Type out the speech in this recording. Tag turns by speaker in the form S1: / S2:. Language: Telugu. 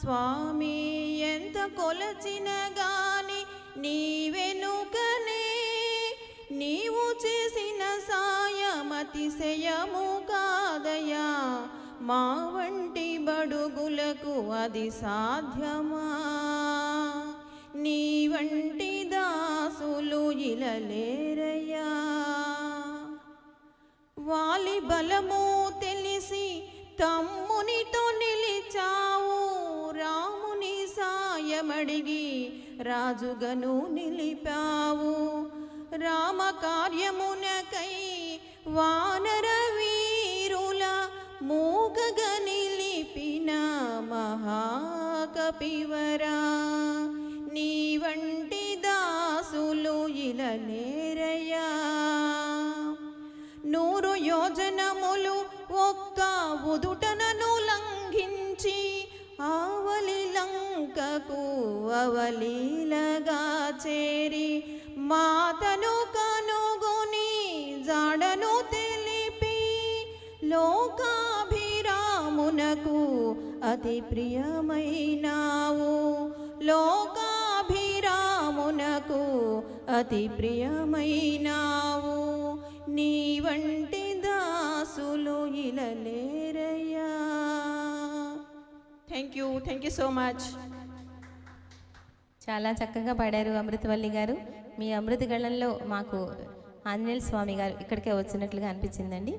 S1: స్వామి ఎంత కొలచిన గాని నీ వెనుకనే నీవు చేసిన సాయమతిశయము కాదయా మా వంటి బడుగులకు అది సాధ్యమా? నీ వంటి దాసులు ఇలలేరయ్యా. వాలి బలము తెలిసి తమ్ము సహాయమడిగి రాజుగను నిలిపావు. రామ కార్యమునకై వానర వీరుల మూగగ నిలిపిన మహాకపివరా. నీ వంటి దాసులు ఇలనేరయ్యా నూరు యోజనములు ఒక్క ఉదుటనను లంఘించి ఆవలి లంకకు అవలీలగా చేరి మాతను కనుగొని జాడను తెలిపి లోకాభిరామునకు అతి ప్రియమైనావు. లోకాభిరామునకు అతి ప్రియమైనావు. నీ వంటి దాసులు ఇలలేరయ్యా. Thank you thank you so much
S2: చాలా చక్కగా పాడారు అమృతవల్లి గారు. మీ అమృత గళంలో మాకు ఆంజనేయ స్వామి గారు ఇక్కడికే వచ్చినట్లుగా అనిపించిందండి.